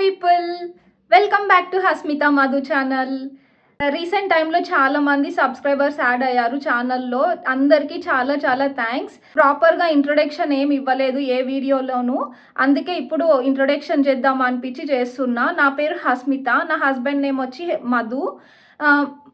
People welcome back to Hasmitha Madhu channel. Recent టైంలో చాలా మంది సబ్స్క్రైబర్స్ యాడ్ అయ్యారు ఛానల్లో. అందరికీ చాలా చాలా థ్యాంక్స్. ప్రాపర్గా ఇంట్రొడక్షన్ ఏమి ఇవ్వలేదు ఏ వీడియోలోనూ. అందుకే ఇప్పుడు ఇంట్రొడక్షన్ చేద్దాం అనిపించి చేస్తున్నా. నా పేరు హస్మిత. నా హస్బెండ్ నేమ్ వచ్చి మధు.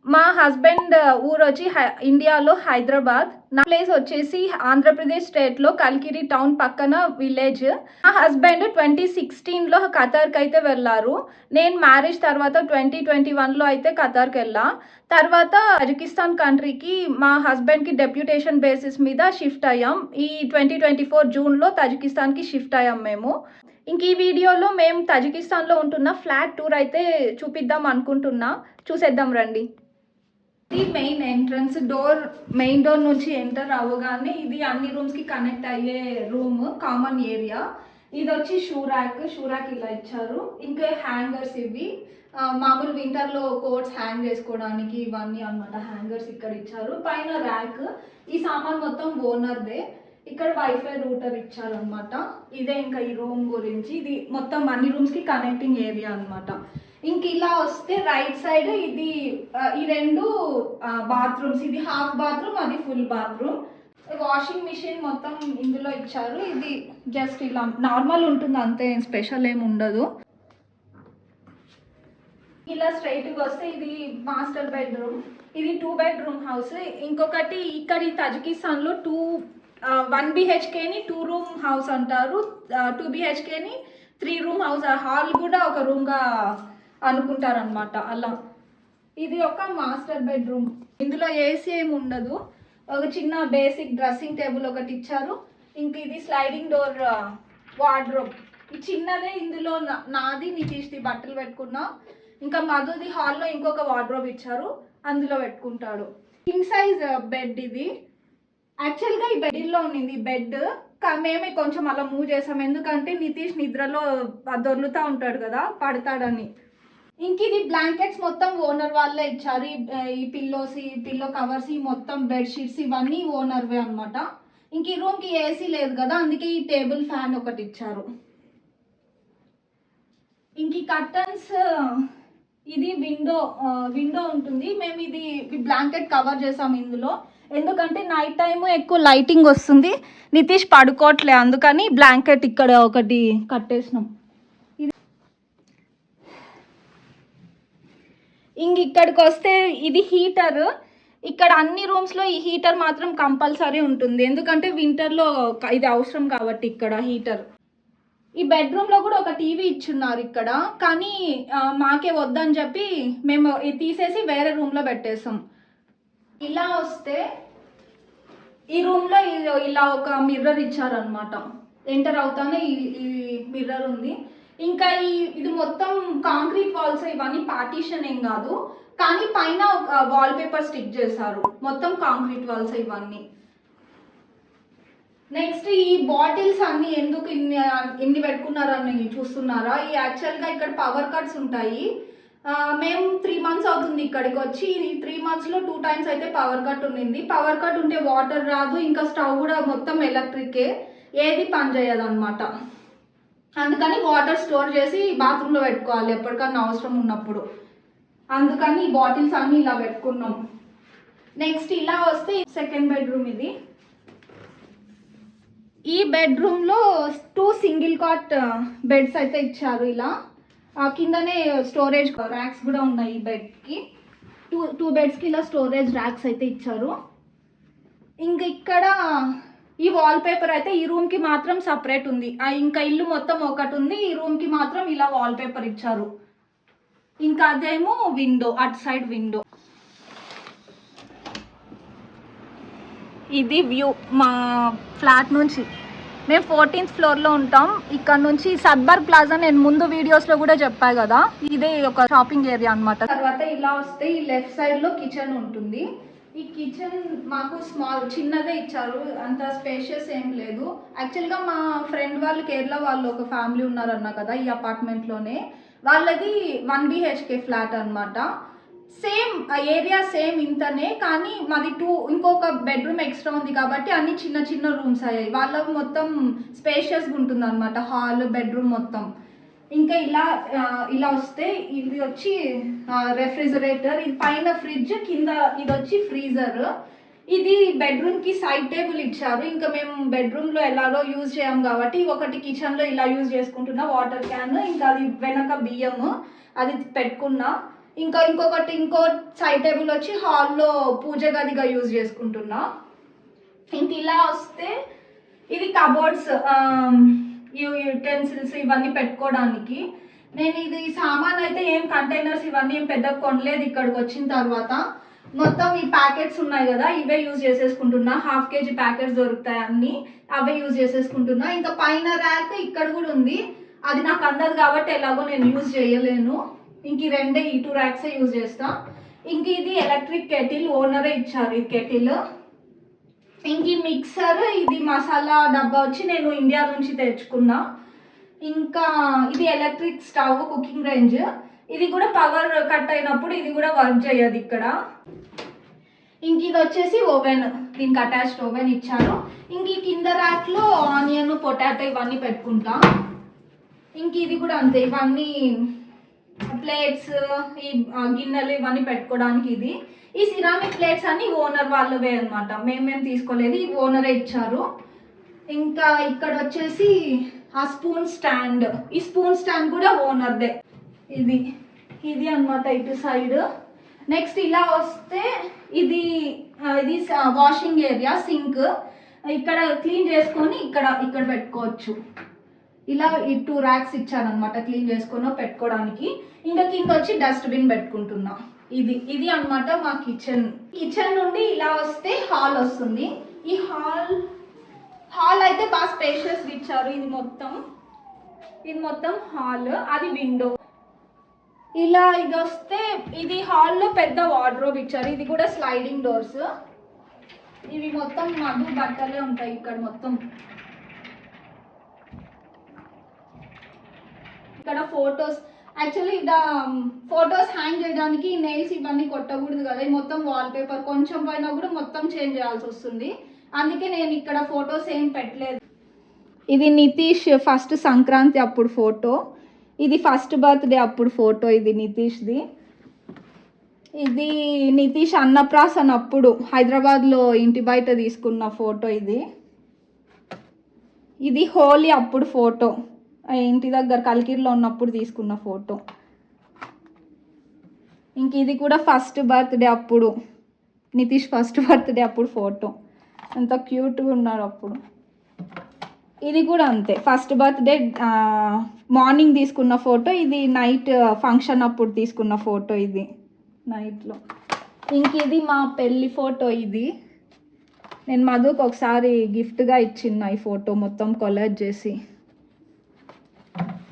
మా హస్బెండ్ ఊరు వచ్చి హై- ఇండియాలో హైదరాబాద్. నా ప్లేస్ వచ్చేసి ఆంధ్రప్రదేశ్ స్టేట్లో కల్కిరి టౌన్ పక్కన విలేజ్. మా హస్బెండ్ ట్వంటీ సిక్స్టీన్లో ఖతార్కి అయితే వెళ్ళారు. నేను మ్యారేజ్ తర్వాత ట్వంటీ ట్వంటీ వన్లో అయితే ఖతార్కి వెళ్ళా. తర్వాత తజికిస్తాన్ కంట్రీకి మా హస్బెండ్కి డెప్యూటేషన్ బేసిస్ మీద షిఫ్ట్ అయ్యాం. ఈ ట్వంటీ ట్వంటీ ఫోర్ జూన్లో తజికిస్తాన్కి షిఫ్ట్ అయ్యాం మేము. ఇంక ఈ వీడియోలో మేము తజికిస్తాన్లో ఉంటున్న ఫ్లాట్ టూర్ అయితే చూపిద్దాం అనుకుంటున్నా. చూసేద్దాం రండి. ఇది main entrance door main door నుంచి ఎంటర్ అవ్వగానే ఇది అన్ని రూమ్స్కి కనెక్ట్ అయ్యే రూమ్ కామన్ ఏరియా. ఇది వచ్చి షూ ర్యాక్ షూ ర్యాక్ ఇలా ఇచ్చారు. ఇంకా హ్యాంగర్స్ ఇవి. మామూలు వింటర్లో కోట్స్ హ్యాంగ్ చేసుకోవడానికి ఇవన్నీ అన్నమాట హ్యాంగర్స్ ఇక్కడ ఇచ్చారు. పైన ర్యాక్. ఈ సామాన్ మొత్తం ఓనర్దే ఇక్కడ వైఫై రూటర్ ఇచ్చారనమాట ఇదే ఇంకా ఈ రూమ్ గురించి. ఇది మొత్తం అన్ని రూమ్స్కి కనెక్టింగ్ ఏరియా అన్నమాట. ఇంక ఇలా వస్తే రైట్ సైడ్ ఇది ఈ రెండు బాత్రూమ్స్ ఇది హాఫ్ బాత్రూమ్ అది ఫుల్ బాత్రూమ్ వాషింగ్ మిషన్ మొత్తం ఇందులో ఇచ్చారు. ఇది జస్ట్ ఇలా నార్మల్ ఉంటుంది అంతే. స్పెషల్ ఏమి ఉండదు. ఇలా స్ట్రైట్గా వస్తే ఇది మాస్టర్ బెడ్రూమ్ ఇది టూ బెడ్రూమ్ హౌస్ ఇంకొకటి ఇక్కడ ఈ తజకిస్తాన్లో టూ వన్ బిహెచ్కేని టూ రూమ్ హౌస్ అంటారు. టూ బిహెచ్కేని త్రీ రూమ్ హౌస్ హాల్ కూడా ఒక రూమ్గా అనుకుంటారనమాట అలా. ఇది ఒక మాస్టర్ బెడ్రూమ్ ఇందులో ఏసీ ఏమి ఉండదు. ఒక చిన్న బేసిక్ డ్రెస్సింగ్ టేబుల్ ఒకటి ఇచ్చారు. ఇంక ఇది స్లైడింగ్ డోర్ వార్డ్రోబ్ ఈ చిన్నదే ఇందులో నాది నితీష్ది బట్టలు పెట్టుకున్నా. ఇంకా మధుది హాల్లో ఇంకొక వార్డ్రోబ్ ఇచ్చారు. అందులో పెట్టుకుంటాడు. కింగ్ సైజ్ బెడ్ ఇది. యాక్చువల్గా ఈ బెడ్లో ఉన్నింది. బెడ్ మేమే కొంచెం అలా మూవ్ చేసాం. ఎందుకంటే నితీష్ నిద్రలో దొర్లుతూ ఉంటాడు కదా పడతాడని. ఇంక ఇది బ్లాంకెట్స్ మొత్తం ఓనర్ వాళ్ళే ఇచ్చారు. ఈ- ఈ పిల్లోస్ ఈ పిల్లో కవర్స్ ఈ మొత్తం బెడ్షీట్స్ ఇవన్నీ ఓనర్వే అనమాట ఇంక ఈ రూమ్కి ఏసీ లేదు కదా అందుకే ఈ టేబుల్ ఫ్యాన్ ఒకటి ఇచ్చారు. ఇంక ఈ కర్టన్స్ ఇది విండో విండో ఉంటుంది. మేము ఇది బ్లాంకెట్ కవర్ చేసాం ఇందులో. ఎందుకంటే నైట్ టైం ఎక్కువ లైటింగ్ వస్తుంది. నితీష్ పడుకోవట్లే అందుకని బ్లాంకెట్ ఇక్కడ ఒకటి కట్టేసినాం. ఇంక ఇక్కడికి వస్తే ఇది హీటర్ ఇక్కడ అన్ని రూమ్స్లో ఈ హీటర్ మాత్రం కంపల్సరీ ఉంటుంది. ఎందుకంటే వింటర్లో ఇది అవసరం కాబట్టి ఇక్కడ హీటర్ ఈ బెడ్రూమ్లో కూడా ఒక టీవీ ఇచ్చున్నారు ఇక్కడ. కానీ మాకే వద్దని చెప్పి మేము తీసేసి వేరే రూమ్లో పెట్టేసాం. ఇలా వస్తే ఈ రూమ్లో ఇలా ఒక మిర్రర్ ఇచ్చారనమాట ఎంటర్ అవుతానే ఈ మిర్రర్ ఉంది. ఇంకా ఈ ఇది మొత్తం కాంక్రీట్ వాల్స్ ఇవన్నీ పార్టీషన్ ఏం కాదు. కానీ పైన ఒక వాల్ పేపర్ స్టిక్ చేశారు. మొత్తం కాంక్రీట్ వాల్స్ ఇవన్నీ. నెక్స్ట్ ఈ బాటిల్స్ అన్ని ఎందుకు ఇన్ని ఇన్ని పెట్టుకున్నారని చూస్తున్నారా? ఈ యాక్చువల్గా ఇక్కడ పవర్ కట్స్ ఉంటాయి. మేము త్రీ మంత్స్ అవుతుంది ఇక్కడికి వచ్చి. ఈ త్రీ మంత్స్లో టూ టైమ్స్ అయితే పవర్ కట్ ఉండింది పవర్ కట్ ఉంటే వాటర్ రాదు ఇంకా స్టవ్ కూడా మొత్తం ఎలక్ట్రికే ఏది పని చేయదు అనమాట అందుకని వాటర్ స్టోర్ చేసి బాత్రూంలో పెట్టుకోవాలి ఎప్పటికన్నా అవసరం ఉన్నప్పుడు. అందుకని ఈ బాటిల్స్ అన్నీ ఇలా పెట్టుకున్నాం. నెక్స్ట్ ఇలా వస్తే సెకండ్ బెడ్రూమ్ ఇది. ఈ బెడ్రూమ్లో టూ సింగిల్ కాట్ బెడ్స్ అయితే ఇచ్చారు ఇలా. కిందనే స్టోరేజ్ ర్యాక్స్ కూడా ఉన్నాయి ఈ బెడ్కి టూ టూ బెడ్స్కి ఇలా స్టోరేజ్ ర్యాక్స్ అయితే ఇచ్చారు. ఇంకా ఇక్కడ ఈ వాల్ పేపర్ అయితే ఈ రూమ్కి మాత్రం సపరేట్ ఉంది. ఆ ఇంకా ఇల్లు మొత్తం ఒకటి ఉంది. ఈ రూమ్కి మాత్రం ఇలా వాల్ పేపర్ ఇచ్చారు. ఇంకా అదేమో విండో అటు సైడ్ విండో ఇది వ్యూ మా ఫ్లాట్ నుంచి. మేము ఫోర్టీన్త్ ఫ్లోర్లో ఉంటాం. ఇక్కడ నుంచి సద్బర్ ప్లాజా నేను ముందు వీడియోస్లో కూడా చెప్పా కదా. ఇదే ఒక షాపింగ్ ఏరియా అన్నమాట. తర్వాత ఇలా వస్తే ఈ లెఫ్ట్ సైడ్లో కిచెన్ ఉంటుంది. ఈ కిచెన్ మాకు స్మాల్ చిన్నదే ఇచ్చారు. అంత స్పేషియస్ ఏం లేదు. యాక్చువల్గా మా ఫ్రెండ్ వాళ్ళు కేరళ వాళ్ళు ఒక ఫ్యామిలీ ఉన్నారన్న కదా ఈ అపార్ట్మెంట్లోనే వాళ్ళది వన్ బిహెచ్కే ఫ్లాట్ అనమాట సేమ్ ఏరియా సేమ్ ఇంతనే కానీ మాది టూ ఇంకొక బెడ్రూమ్ ఎక్స్ట్రా ఉంది కాబట్టి అన్ని చిన్న చిన్న రూమ్స్ అయ్యాయి. వాళ్ళకు మొత్తం స్పేషియస్గా ఉంటుంది అనమాట హాల్ బెడ్రూమ్ మొత్తం. ఇంకా ఇలా ఇలా వస్తే ఇది వచ్చి రెఫ్రిజరేటర్ ఇది పైన ఫ్రిడ్జ్ కింద ఇది వచ్చి ఫ్రీజర్ ఇది బెడ్రూమ్కి సైడ్ టేబుల్ ఇచ్చారు. ఇంకా మేము బెడ్రూమ్లో ఎలాగో యూజ్ చేయం కాబట్టి ఒకటి కిచెన్లో ఇలా యూజ్ చేసుకుంటున్నా వాటర్ క్యాన్ ఇంకా అది వెనక బియ్యం అది పెట్టుకున్నా. ఇంకా ఇంకొకటి ఇంకో సైడ్ టేబుల్ వచ్చి హాల్లో పూజ గదిగా యూజ్ చేసుకుంటున్నా. ఇంక ఇలా వస్తే ఇది కబోర్డ్స్ యూటెన్సిల్స్ ఇవన్నీ పెట్టుకోవడానికి. నేను ఇది సామాన్ అయితే ఏం కంటైనర్స్ ఇవన్నీ ఏం పెద్ద కొనలేదు ఇక్కడికి వచ్చిన తర్వాత. మొత్తం ఈ ప్యాకెట్స్ ఉన్నాయి కదా ఇవే యూజ్ చేసేసుకుంటున్నా. హాఫ్ కేజీ ప్యాకెట్స్ దొరుకుతాయి అన్ని అవే యూజ్ చేసేసుకుంటున్నా. ఇంకా పైన ర్యాక్ ఇక్కడ కూడా ఉంది. అది నాకు అందదు కాబట్టి ఎలాగో నేను యూజ్ చేయలేను. ఇంక ఈ రెండే ఈ టూ ర్యాక్సే యూజ్ చేస్తాం. ఇంక ఇది ఎలక్ట్రిక్ కెటిల్ ఓనరే ఇచ్చారు ఈ కెటిల్ ఇంక ఈ మిక్సర్ ఇది మసాలా డబ్బా వచ్చి నేను ఇండియా నుంచి తెచ్చుకున్నా. ఇంకా ఇది ఎలక్ట్రిక్ స్టవ్ కుకింగ్ రేంజ్ ఇది కూడా పవర్ కట్ అయినప్పుడు ఇది కూడా వర్క్ చేయదు ఇక్కడ. ఇంక ఇది వచ్చేసి ఓవెన్ దీనికి అటాచ్డ్ ఓవెన్ ఇచ్చారు ఇంక ఈ కింద ర్యాక్లో ఆనియన్ పొటాటో ఇవన్నీ పెట్టుకుంటాం. ఇంక ఇది కూడా అంతే. ఇవన్నీ ప్లేట్స్ ఈ గిన్నెలు ఇవన్నీ పెట్టుకోవడానికి ఇది. ఈ సిరామిక్ ప్లేట్స్ అన్ని ఓనర్ వాళ్ళవే అనమాట మేమేం తీసుకోలేదు. ఈ ఓనరే ఇచ్చారు. ఇంకా ఇక్కడ వచ్చేసి ఆ స్పూన్ స్టాండ్ ఈ స్పూన్ స్టాండ్ కూడా ఓనర్దే ఇది ఇది అన్నమాట ఇటు సైడ్ నెక్స్ట్ ఇలా వస్తే ఇది ఇది వాషింగ్ ఏరియా సింక్ ఇక్కడ క్లీన్ చేసుకొని ఇక్కడ ఇక్కడ పెట్టుకోవచ్చు. ఇలా ఈ టూ ర్యాక్స్ ఇచ్చారనమాట క్లీన్ చేసుకొని పెట్టుకోవడానికి. ఇంకా కింద వచ్చి డస్ట్బిన్ పెట్టుకుంటున్నా. ఇది ఇది అన్నమాట మా కిచెన్ కిచెన్ నుండి ఇలా వస్తే హాల్ వస్తుంది. ఈ హాల్ హాల్ అయితే బాగా స్పేషియస్ ఇచ్చారు. ఇది మొత్తం ఇది మొత్తం హాల్ అది విండో ఇలా ఇది వస్తే ఇది హాల్లో పెద్ద వార్డ్రోబ్ ఇచ్చారు. ఇది కూడా స్లైడింగ్ డోర్స్ ఇవి మొత్తం మధు బట్టలే ఉంటాయి ఇక్కడ మొత్తం. ఇక్కడ photos. Actually the photos hang చేయడానికి నెయిల్స్ ఇవన్నీ కొట్టకూడదు కదా. మొత్తం వాల్ పేపర్ కొంచెం పైన కూడా మొత్తం చేంజ్ చేయాల్సి వస్తుంది. అందుకే నేను ఇక్కడ ఫొటోస్ ఏం పెట్టలేదు. ఇది నితీష్ ఫస్ట్ సంక్రాంతి అప్పుడు ఫోటో. ఇది ఫస్ట్ బర్త్డే అప్పుడు ఫోటో ఇది నితీష్ది. ఇది నితీష్ అన్నప్రాసన్ అప్పుడు హైదరాబాద్లో ఇంటి బయట తీసుకున్న ఫోటో ఇది. ఇది హోలీ అప్పుడు ఫోటో. ఇంటి దగ్గర కలికిరిలో ఉన్నప్పుడు తీసుకున్న ఫోటో. ఇంక ఇది కూడా ఫస్ట్ బర్త్డే అప్పుడు. నితీష్ ఫస్ట్ బర్త్డే అప్పుడు ఫోటో. ఎంత క్యూట్గా ఉన్నారు అప్పుడు. ఇది కూడా అంతే. ఫస్ట్ బర్త్డే మార్నింగ్ తీసుకున్న ఫోటో ఇది నైట్ ఫంక్షన్ అప్పుడు తీసుకున్న ఫోటో ఇది నైట్లో ఇంక ఇది మా పెళ్ళి ఫోటో ఇది. నేను మధుకు ఒకసారి గిఫ్ట్గా ఇచ్చిన ఈ ఫోటో మొత్తం కొలర్ చేసి.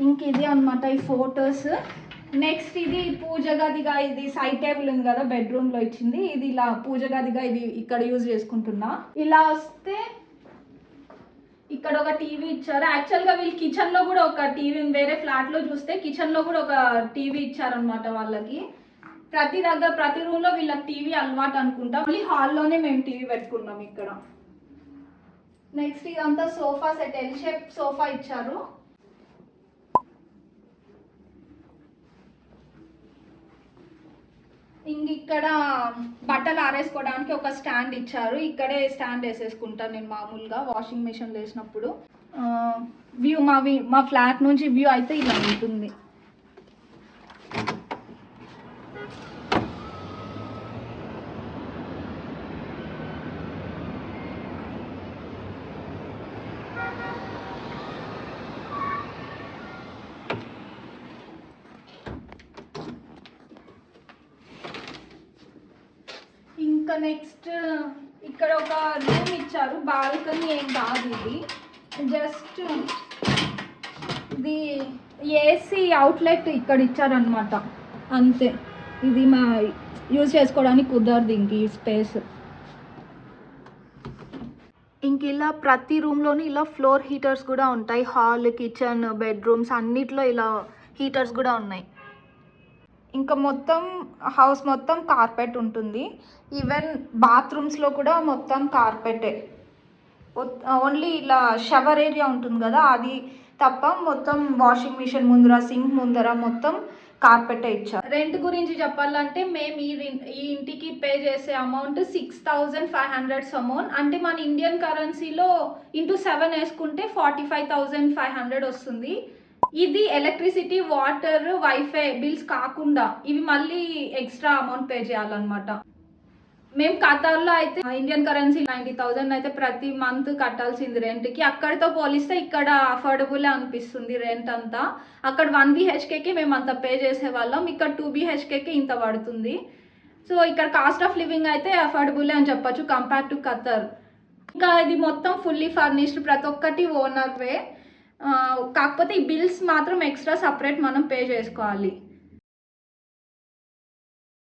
ఇంక ఇది అనమాట ఈ ఫొటోస్. నెక్స్ట్ ఇది పూజ గదిగా ఇది సైడ్ టేబుల్ ఉంది కదా బెడ్రూమ్లో ఇచ్చింది. ఇది ఇలా పూజ గదిగా ఇది ఇక్కడ యూజ్ చేసుకుంటున్నా. ఇలా వస్తే ఇక్కడ ఒక టీవీ ఇచ్చారు. యాక్చువల్గా వీళ్ళు కిచెన్లో కూడా ఒక టీవీ వేరే ఫ్లాట్లో చూస్తే కిచెన్లో కూడా ఒక టీవీ ఇచ్చారనమాట వాళ్ళకి. ప్రతి దగ్గర ప్రతి రూమ్లో వీళ్ళకి టీవీ అలవాటు అనుకుంటాం. మళ్ళీ హాల్లోనే మేము టీవీ పెట్టుకున్నాం ఇక్కడ. నెక్స్ట్ ఇదంతా sofa set L shape sofa ఇచ్చారు. ఇంక ఇక్కడ బట్టలు ఆరేసుకోవడానికి ఒక స్టాండ్ ఇచ్చారు. ఇక్కడే స్టాండ్ వేసేసుకుంటాను నేను మామూలుగా వాషింగ్ మిషన్ వేసినప్పుడు వ్యూ మా వ్యూ మా ఫ్లాట్ నుంచి వ్యూ అయితే ఇలా ఉంటుంది ఇంకా నెక్స్ట్ ఇక్కడ ఒక రూమ్ ఇచ్చారు. బాల్కనీ ఏం కాదు ఇది. జస్ట్ ఇది ఏసీ అవుట్లెట్ ఇక్కడ ఇచ్చారనమాట అంతే. ఇది మా యూజ్ చేసుకోవడానికి కుదరదు ఇంక ఈ స్పేస్ ఇంక ఇలా ప్రతి రూమ్లోని ఇలా ఫ్లోర్ హీటర్స్ కూడా ఉంటాయి. హాల్ కిచెన్ బెడ్రూమ్స్ అన్నిట్లో ఇలా హీటర్స్ కూడా ఉన్నాయి. ఇంకా మొత్తం హౌస్ మొత్తం కార్పెట్ ఉంటుంది. ఈవెన్ బాత్రూమ్స్లో కూడా మొత్తం కార్పెటే. ఓన్లీ ఇలా షవర్ ఏరియా ఉంటుంది కదా అది తప్ప మొత్తం వాషింగ్ మిషన్ ముందర సింక్ ముందర మొత్తం కార్పెట్ ఇచ్చారు. రెంట్ గురించి చెప్పాలంటే మేము ఈ ఈ ఇంటికి పే చేసే amount six thousand five hundred సమౌన్ అంటే మన ఇండియన్ కరెన్సీలో ఇంటూ సెవెన్ వేసుకుంటే forty five thousand five hundred వస్తుంది. ఇది ఎలక్ట్రిసిటీ వాటర్ వైఫై బిల్స్ కాకుండా ఇవి మళ్ళీ ఎక్స్ట్రా అమౌంట్ పే చేయాలన్నమాట. మేము ఖతార్లో అయితే ఇండియన్ కరెన్సీ నైంటీ థౌజండ్ అయితే ప్రతి మంత్ కట్టాల్సింది రెంట్కి అక్కడితో పోలిస్తే ఇక్కడ అఫోర్డబుల్ అనిపిస్తుంది రెంట్ అంతా. అక్కడ వన్ బిహెచ్కేకి మేము అంత పే చేసేవాళ్ళం. ఇక్కడ టూ బిహెచ్కేకి ఇంత పడుతుంది. సో ఇక్కడ కాస్ట్ ఆఫ్ లివింగ్ అయితే అఫోర్డబుల్ అని చెప్పొచ్చు కంపేర్ టు ఖతర్ ఇంకా ఇది మొత్తం ఫుల్లీ ఫర్నిష్డ్ ప్రతి ఒక్కటి ఓనర్ వే. కాకపోతే ఈ బిల్స్ మాత్రం ఎక్స్ట్రా సపరేట్ మనం పే చేసుకోవాలి.